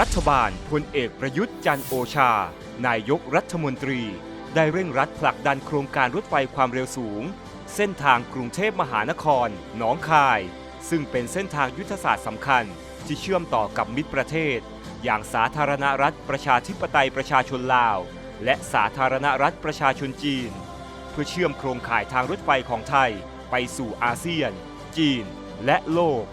รัฐบาลพลเอกประยุทธ์จันโอชา นายกรัฐมนตรี ได้เร่งรัดผลักดันโครงการรถไฟความเร็วสูง เส้นทางกรุงเทพมหานคร หนองคาย ซึ่งเป็นเส้นทางยุทธศาสตร์สำคัญ ที่เชื่อมต่อกับมิตรประเทศ อย่างสาธารณรัฐประชาธิปไตยประชาชนลาว และสาธารณรัฐประชาชนจีน เพื่อเชื่อมโครงข่ายทางรถไฟของไทย ไปสู่อาเซียน จีน และโลก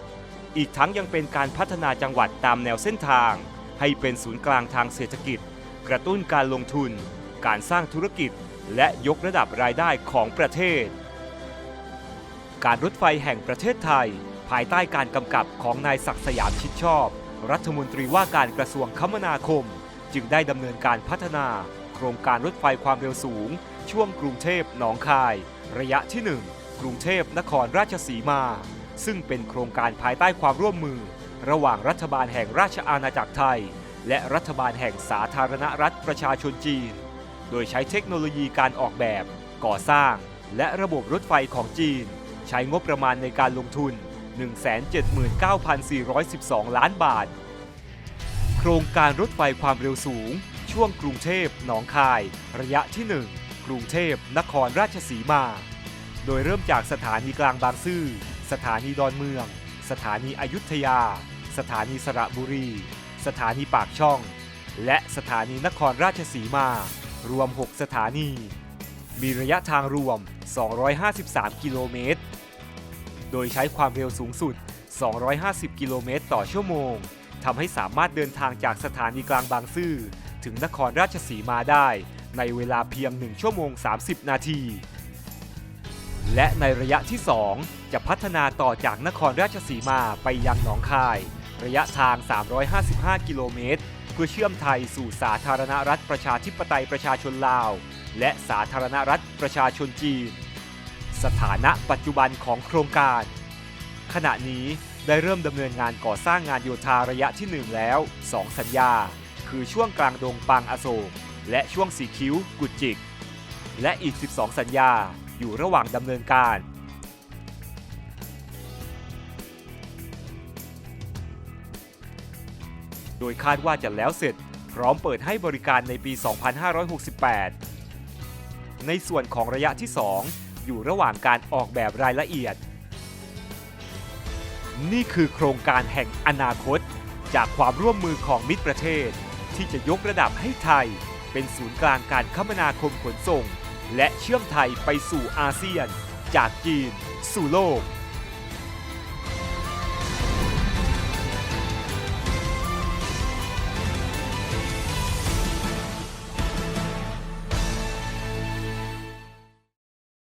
อีกทั้งยังเป็นการพัฒนาจังหวัดตามแนวเส้นทาง ให้เป็นศูนย์กลางทางเศรษฐกิจ กระตุ้นการลงทุน การสร้างธุรกิจ และยกระดับรายได้ของประเทศ การรถไฟแห่งประเทศไทย ภายใต้การกำกับของนายศักดิ์สยามชิดชอบ รัฐมนตรีว่าการกระทรวงคมนาคม จึงได้ดำเนินการพัฒนา โครงการรถไฟความเร็วสูง ช่วงกรุงเทพหนองคาย ระยะที่ 1 กรุงเทพนครราชสีมา ซึ่งเป็นโครงการภายใต้ความร่วมมือ ระหว่างรัฐบาลแห่งราชอาณาจักรไทย และรัฐบาลแห่งสาธารณรัฐประชาชนจีน โดยใช้เทคโนโลยีการออกแบบ ก่อสร้าง และระบบรถไฟของจีน ใช้งบประมาณในการลงทุน 179,412 ล้านบาท โครงการรถไฟความเร็วสูง ช่วงกรุงเทพหนองคาย ระยะที่ 1 กรุงเทพนครราชสีมา โดยเริ่มจากสถานีกลางบางซื่อ สถานีดอนเมือง สถานีอยุธยา สถานีสระบุรี สถานีปากช่อง และสถานีนครราชสีมา รวม 6 สถานี มีระยะทางรวม 253 กิโลเมตร โดยใช้ความเร็วสูงสุด 250 กิโลเมตรต่อชั่วโมงทำให้สามารถเดินทางจากสถานีกลางบางซื่อถึงนครราชสีมาได้ในเวลาเพียง 1 ชั่วโมง 30 นาที และในระยะที่ 2 จะพัฒนาต่อจากนครราชสีมาไปยังหนองคาย ระยะทาง 355 กิโลเมตร เพื่อเชื่อมไทยสู่สาธารณรัฐประชาธิปไตยประชาชนลาว และสาธารณรัฐประชาชนจีน สถานะปัจจุบันของโครงการ ขณะนี้ได้เริ่มดำเนินงานก่อสร้างงานโยธาระยะที่ 1 แล้ว 2 สัญญา คือช่วงกลางดงปางอโศกและช่วงสีคิ้วกุจิก และอีก 12 สัญญา อยู่ระหว่างดำเนินการโดยคาดว่าจะแล้วเสร็จ พร้อมเปิดให้บริการในปี 2568 ในส่วนของระยะที่ 2 อยู่ระหว่างการออกแบบรายละเอียด นี่คือโครงการแห่งอนาคต จากความร่วมมือของมิตรประเทศ ที่จะยกระดับให้ไทย เป็นศูนย์กลางการคมนาคมขนส่ง และเชื่อมไทยไปสู่อาเซียน จากจีน สู่โลก